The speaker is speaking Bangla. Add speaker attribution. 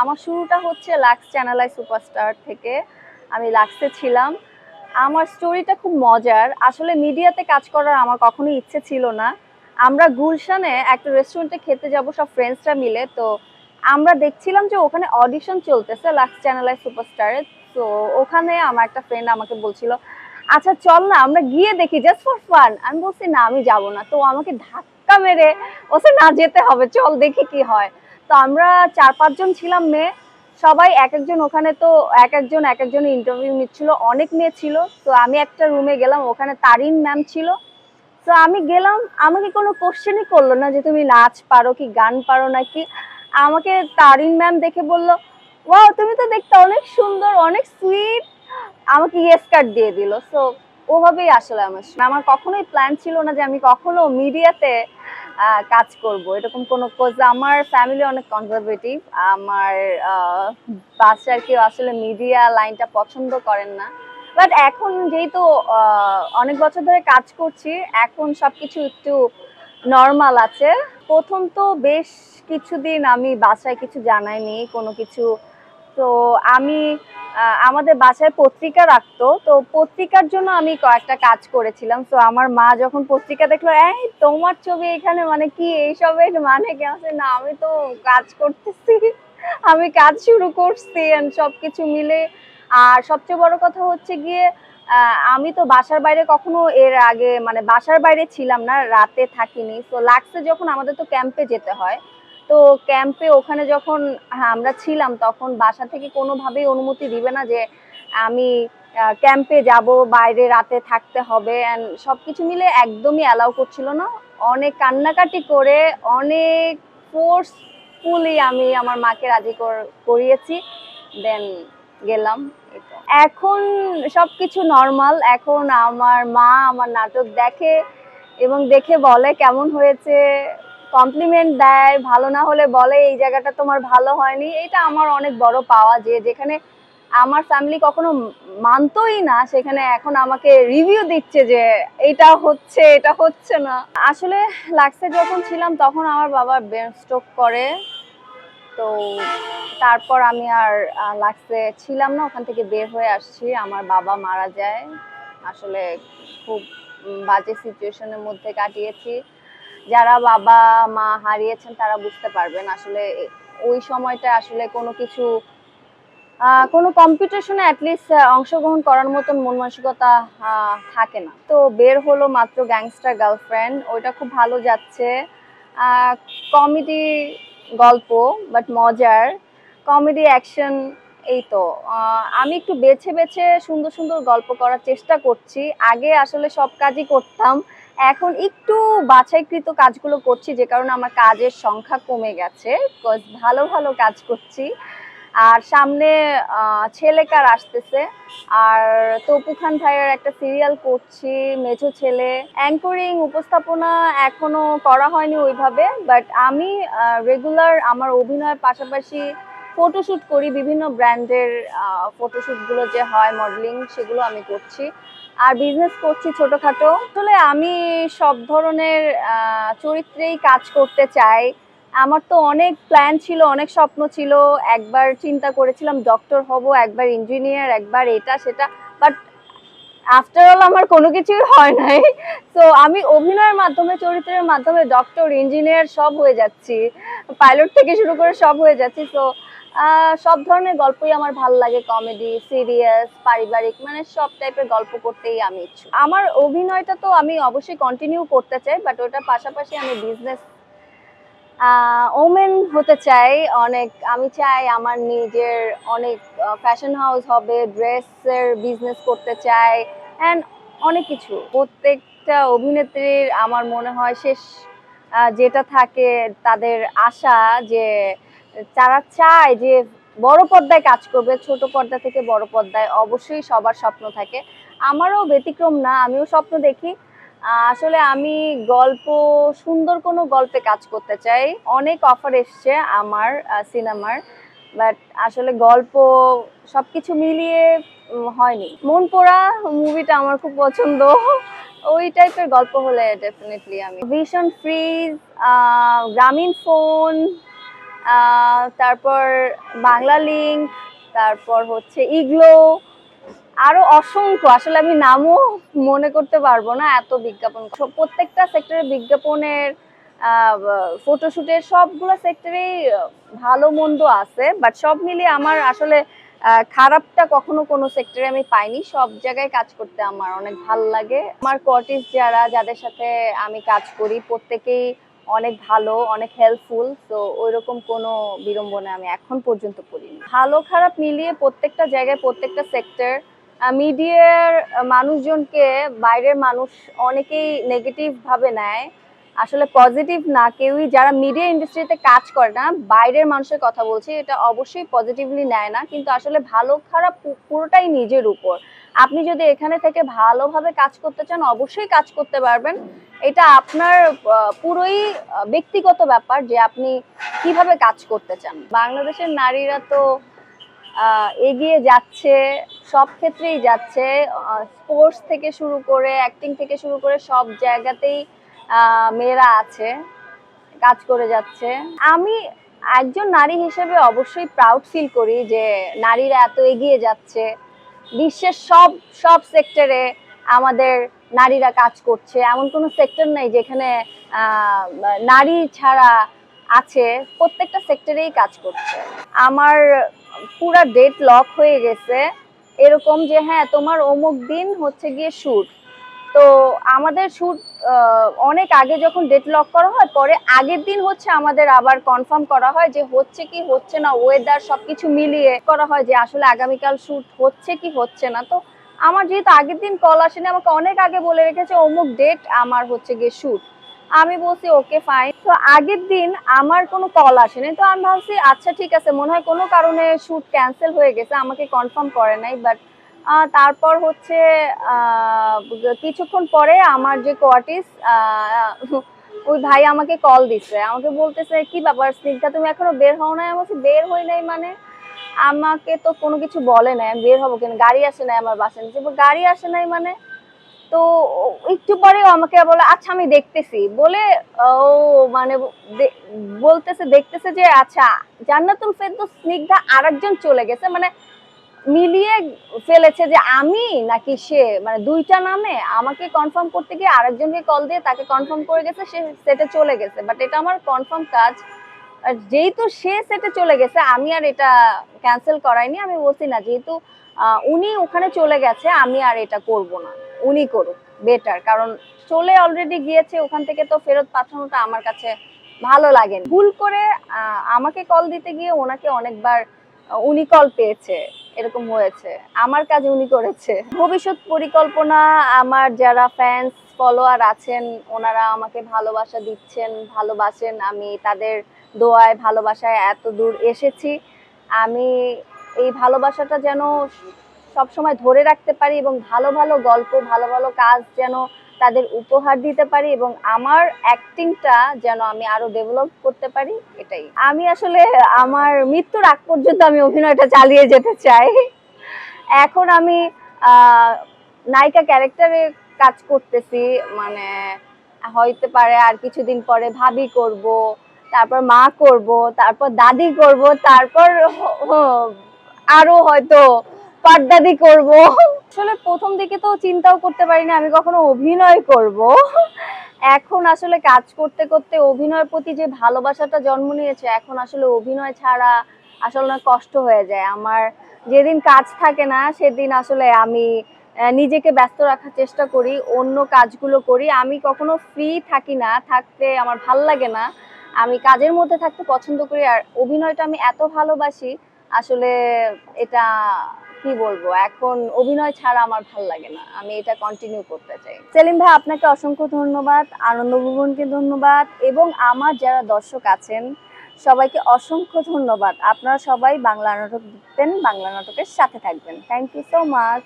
Speaker 1: আমার শুরুটা হচ্ছে লাক্স চ্যানেলাই সুপারস্টার থেকে। আমি লাক্সে ছিলাম। আমার স্টোরিটা খুব মজার। আসলে মিডিয়াতে কাজ করার আমার কখনোই ইচ্ছে ছিল না। আমরা গুলশানে একটা রেস্টুরেন্টে খেতে যাব, সব ফ্রেন্ডসরা মিলে। তো আমরা দেখছিলাম যে ওখানে অডিশন চলতেছে লাক্স চ্যানেলাই সুপারস্টারে। তো ওখানে আমার একটা ফ্রেন্ড আমাকে বলছিল আচ্ছা চল না, আমরা গিয়ে দেখি জাস্ট ফর ফান আমি বলছি, না, আমি যাব না। তো আমাকে ধাক্কা মেরে ওসে না, যেতে হবে, চল দেখি কি হয়। তো আমরা চার পাঁচজন ছিলাম মেয়ে। সবাই এক একজন ওখানে তো এক একজন এক একজন ইন্টারভিউ নিচ্ছিল। অনেক মেয়ে ছিল। তো আমি একটা রুমে গেলাম, ওখানে তারিন ম্যাম ছিল। তো আমি গেলাম, আমাকে কোনো কোশ্চেনই করল না যে তুমি নাচ পারো কি, গান পারো নাকি। আমাকে তারিন ম্যাম দেখে বলল ওয়াও তুমি তো দেখতে অনেক সুন্দর, অনেক সুইট আমাকে ইয়েস কার্ড দিয়ে দিল। সো ওভাবেই আসলে আমার। আমার কখনোই প্ল্যান ছিল না যে আমি কখনো মিডিয়াতে কাজ করব। এরকম কোনো কোজ আমার ফ্যামিলি অনেক কনজারভেটিভ আমার বাসার কেউ আসলে মিডিয়া লাইনটা পছন্দ করেন না। বাট এখন যেহেতু অনেক বছর ধরে কাজ করছি, এখন সব কিছু একটু নর্মাল আছে। প্রথম তো বেশ কিছুদিন আমি বাসায় কিছু জানাইনি, কোনো কিছু তো আমি আমাদের বাসায় পত্রিকা রাখতো। তো পত্রিকার জন্য আমি কয়েকটা কাজ করেছিলাম। তো আমার মা যখন পত্রিকা দেখল, এই, তোমার ছবি এখানে মানে কি? এইসবের মানে কি? আছে না, আমি তো কাজ করতেছি। আমি কাজ শুরু করছি সব কিছু মিলে। আর সবচেয়ে বড় কথা হচ্ছে গিয়ে আমি তো বাসার বাইরে কখনো এর আগে মানে বাসার বাইরে ছিলাম না, রাতে থাকিনি। তো লাক্সে যখন আমাদের তো ক্যাম্পে যেতে হয়। তো ক্যাম্পে ওখানে যখন হ্যাঁ, আমরা ছিলাম তখন বাসা থেকে কোনোভাবেই অনুমতি দিবে না যে আমি ক্যাম্পে যাব বাইরে রাতে থাকতে হবে অ্যান্ড সব কিছু মিলে একদমই অ্যালাউ করছিল না। অনেক কান্নাকাটি করে অনেক ফোর্সফুলি আমি আমার মাকে রাজি কর- করিয়েছি দেন গেলাম এখন সব কিছু নর্মাল এখন আমার মা আমার নাটক দেখে এবং দেখে বলে কেমন হয়েছে কমপ্লিমেন্ট দেয়, ভালো না হলে বলে, এই জায়গাটা তোমার ভালো হয়নি। এটা আমার অনেক বড় পাওয়া যে, যেখানে আমার ফ্যামিলি কখনো মানতোই না, সেখানে এখন আমাকে রিভিউ দিচ্ছে যে এটা হচ্ছে এটা হচ্ছে না। আসলে লাক্সে যখন ছিলাম, তখন আমার বাবা ব্রেন স্ট্রোক করে। তো তারপর আমি আর লাক্সে ছিলাম না, ওখান থেকে বের হয়ে আসছি। আমার বাবা মারা যায়। আসলে খুব বাজে সিচুয়েশনের মধ্যে কাটিয়েছি। যারা বাবা, মা হারিয়েছেন তারা বুঝতে পারবেন আসলে ওই সময়টা আসলে কোনো কিছু কোনো কম্পিটিশনে অ্যাটলিস্ট অংশগ্রহণ করার মতন মন মানসিকতা থাকে না। তো বের হলো মাত্র গ্যাংস্টার গার্লফ্রেন্ড ওইটা খুব ভালো যাচ্ছে। কমেডি গল্প বাট মজার। কমেডি অ্যাকশন এই তো। আমি একটু বেছে বেছে সুন্দর সুন্দর গল্প করার চেষ্টা করছি। আগে আসলে সব কাজই করতাম। এখন একটু বাছাইকৃত কাজগুলো করছি, যে কারণে আমার কাজের সংখ্যা কমে গেছে ভালো ভালো কাজ করছি। আর সামনে ছেলেকার আসতেছে, আর তপু খান ভাইয়ের একটা সিরিয়াল করছি, মেঝো ছেলে। অ্যাঙ্করিং উপস্থাপনা এখনও করা হয়নি ওইভাবে বাট আমি রেগুলার আমার অভিনয়ের পাশাপাশি ফটোশ্যুট করি, বিভিন্ন ব্র্যান্ডের ফটোশ্যুটগুলো যে হয় মডেলিং সেগুলো আমি করছি। আর বিজনেস করছি ছোটখাটো। আসলে আমি সব ধরনের চরিত্রেই কাজ করতে চাই। আমার তো অনেক প্ল্যান ছিল, অনেক স্বপ্ন ছিল। একবার চিন্তা করেছিলাম ডক্টর হব, একবার ইঞ্জিনিয়ার একবার এটা, সেটা। বাট আফটার অল আমার কোনো কিছুই হয় নাই। তো আমি অভিনয়ের মাধ্যমে, চরিত্রের মাধ্যমে ডক্টর ইঞ্জিনিয়ার সব হয়ে যাচ্ছি। পাইলট থেকে শুরু করে সব হয়ে যাচ্ছি। তো সব ধরনের গল্পই আমার ভালো লাগে কমেডি সিরিয়াস পারিবারিক মানে সব টাইপের গল্প করতেই আমি ইচ্ছুক। আমার অভিনয়টা তো আমি অবশ্যই কন্টিনিউ করতে চাই বাট ওটার পাশাপাশি আমি বিজনেস ওমেন হতে চাই। অনেক, আমি চাই আমার নিজের অনেক ফ্যাশন হাউস হবে ড্রেসের বিজনেস করতে চাই অ্যান্ড অনেক কিছু। প্রত্যেকটা অভিনেত্রীর আমার মনে হয় শেষ যেটা থাকে তাদের আশা যে তারা চায় যে বড় পর্দায় কাজ করবে, ছোট পর্দা থেকে বড় পর্দায় অবশ্যই সবার স্বপ্ন থাকে। আমারও ব্যতিক্রম না, আমিও স্বপ্ন দেখি। আসলে আমি গল্প, সুন্দর কোনো গল্পে কাজ করতে চাই। অনেক অফার এসছে আমার সিনেমার। বাট আসলে গল্প সবকিছু মিলিয়ে হয়নি। মন পোড়া মুভিটা আমার খুব পছন্দ। ওই টাইপের গল্প হলে ডেফিনেটলি আমি। ভীষণ ফ্রিজ গ্রামীণ ফোন তারপর বাংলা লিঙ্ক তারপর হচ্ছে ইগলো আরও অসংখ্য। আসলে আমি নামও মনে করতে পারব না এত বিজ্ঞাপন। প্রত্যেকটা সেক্টরে বিজ্ঞাপনের ফটোশুটের সবগুলো সেক্টরেই ভালো মন্দ আছে বাট সব মিলিয়ে আমার আসলে খারাপটা কখনো কোনো সেক্টরে আমি পাইনি। সব জায়গায় কাজ করতে আমার অনেক ভালো লাগে। আমার কোয়ার্টিস যারা, যাদের সাথে আমি কাজ করি, প্রত্যেকেই অনেক ভালো, অনেক হেল্পফুল তো ওইরকম কোনো বিড়ম্বনা আমি এখন পর্যন্ত করিনি। ভালো, খারাপ মিলিয়ে প্রত্যেকটা জায়গায়, প্রত্যেকটা সেক্টর মিডিয়ার মানুষজনকে বাইরের মানুষ অনেকেই নেগেটিভ ভাবে নেয়। আসলে পজিটিভ না, কেউই যারা মিডিয়া ইন্ডাস্ট্রিতে কাজ করে না, বাইরের মানুষের কথা বলছি, এটা অবশ্যই পজিটিভলি নেয় না, কিন্তু আসলে ভালো, খারাপ পুরোটাই নিজের উপর। আপনি যদি এখানে থেকে ভালোভাবে কাজ করতে চান, অবশ্যই কাজ করতে পারবেন। এটা আপনার পুরোই ব্যক্তিগত ব্যাপার যে আপনি কীভাবে কাজ করতে চান। বাংলাদেশের নারীরা তো এগিয়ে যাচ্ছে, সব ক্ষেত্রেই যাচ্ছে স্পোর্টস থেকে শুরু করে অ্যাক্টিং থেকে শুরু করে সব জায়গাতেই মেয়েরা আছে, কাজ করে যাচ্ছে। আমি একজন নারী হিসেবে অবশ্যই প্রাউড ফিল করি যে নারীরা এত এগিয়ে যাচ্ছে। বিশ্বের সব সব সেক্টরে আমাদের নারীরা কাজ করছে। এমন কোনো সেক্টর নেই যেখানে নারী ছাড়া আছে, প্রত্যেকটা সেক্টরেই কাজ করছে। আমার পুরা ডেট লক হয়ে গেছে। এরকম যে হ্যাঁ তোমার অমুক দিন হচ্ছে গিয়ে শ্যুট তো আমাদের শ্যুট অনেক আগে যখন ডেট লক করা হয়, পরে আগের দিন হচ্ছে আমাদের আবার কনফার্ম করা হয় যে হচ্ছে কি, হচ্ছে না ওয়েদার সবকিছু মিলিয়ে করা হয় যে আসলে আগামীকাল শ্যুট হচ্ছে কি, হচ্ছে না। তো আমার যেহেতু আগের দিন কল আসেনি, আমাকে অনেক আগে বলে রেখেছে, অমুক ডেট আমার হচ্ছে গিয়ে শ্যুট আমি বলছি ওকে ফাইন তো আগের দিন আমার কোনো কল আসেনি। তো আমি ভাবছি আচ্ছা ঠিক আছে। মনে হয় কোনো কারণে শ্যুট ক্যান্সেল হয়ে গেছে, আমাকে কনফার্ম করে নাই বাট তারপর হচ্ছে কিছুক্ষণ পরে আমার যে কোয়ার্টিস ওই ভাই আমাকে কল দিছে আমাকে বলতেছে, কি ব্যাপার স্নিগ্ধা, তুমি এখনও বের হও নাই? আমি বলছি, বের হই নাই মানে? আমাকে তো কোনো কিছু বলে নাই, আমি বের হব কেন? গাড়ি আসে নাই আমার বাসার নিচে গাড়ি আসে নাই মানে? তো একটু পরেও আমাকে বলে আচ্ছা আমি দেখতেছি। বলে, ও মানে বলতেছে, দেখতেছে যে আচ্ছা জান্নাতুল ফেরদৌস স্নিগ্ধা আরেকজন চলে গেছে। মানে মিলিয়ে ফেলেছে যে আমি নাকি সে মানে দুইটা নামে আমাকে কনফার্ম করতে গিয়ে আরেকজনকে কল দিয়ে তাকে কনফার্ম করে গেছে, সে সেটে চলে গেছে। বাট এটা আমার কনফার্ম কাজ। আর যেহেতু সে সেটে চলে গেছে, আমি আর এটা ক্যান্সেল করাইনি, আমি বলছি না, যেহেতু উনি ওখানে চলে গেছে, আমি আর এটা করব না। উনি করুক বেটার কারণ চলে অলরেডি গিয়েছে, ওখান থেকে তো ফেরত পাঠানোটা আমার কাছে ভালো লাগে ভুল করে আমাকে কল দিতে গিয়ে ওনাকে অনেকবার উনি কল পেয়েছে, এরকম হয়েছে, আমার কাজ উনি করেছে। ভবিষ্যৎ পরিকল্পনা, আমার যারা ফ্যান্স ফলোয়ার আছেন, ওনারা আমাকে ভালোবাসা দিচ্ছেন, ভালোবাসেন, আমি তাদের দোয়ায়, ভালোবাসায় এত দূর এসেছি। আমি এই ভালোবাসাটা যেন সবসময় ধরে রাখতে পারি এবং ভালো ভালো গল্প, ভালো ভালো কাজ যেন তাদের উপহার দিতে পারি এবং আমার অ্যাক্টিংটা যেন আমি আরও ডেভেলপ করতে পারি, এটাই। আমি আসলে আমার মৃত্যুর আগ পর্যন্ত আমি অভিনয়টা চালিয়ে যেতে চাই। এখন আমি নায়িকা ক্যারেক্টারে কাজ করতেছি মানে হইতে পারে আর কিছুদিন পরে ভাবি করব, তারপর মা করব, তারপর দাদি করব, তারপর আরও হয়তো পাটদাদি করব। আসলে প্রথম দিকে তো চিন্তাও করতে পারিনি, আমি কখনো অভিনয় করব। এখন আসলে কাজ করতে করতে অভিনয়ের প্রতি যে ভালোবাসাটা জন্ম নিয়েছে, এখন আসলে অভিনয় ছাড়া আসলে কষ্ট হয়ে যায়। আমার যেদিন কাজ থাকে না, সেদিন আসলে আমি নিজেকে ব্যস্ত রাখার চেষ্টা করি, অন্য কাজগুলো করি। আমি কখনো ফ্রি থাকি না, থাকতে আমার ভালো লাগে না। আমি কাজের মধ্যে থাকতে পছন্দ করি, আর অভিনয়টা আমি এত ভালোবাসি, আসলে এটা কি বলব? এখন অভিনয় ছাড়া আমার ভালো লাগে না। আমি এটা কন্টিনিউ করতে চাই। সেলিম ভাই, আপনাকে অসংখ্য ধন্যবাদ। আনন্দ ভুবনকে ধন্যবাদ। এবং আমার যারা দর্শক আছেন, সবাইকে অসংখ্য ধন্যবাদ। আপনারা সবাই বাংলা নাটক দেখবেন, বাংলা নাটকের সাথে থাকবেন। Thank you so much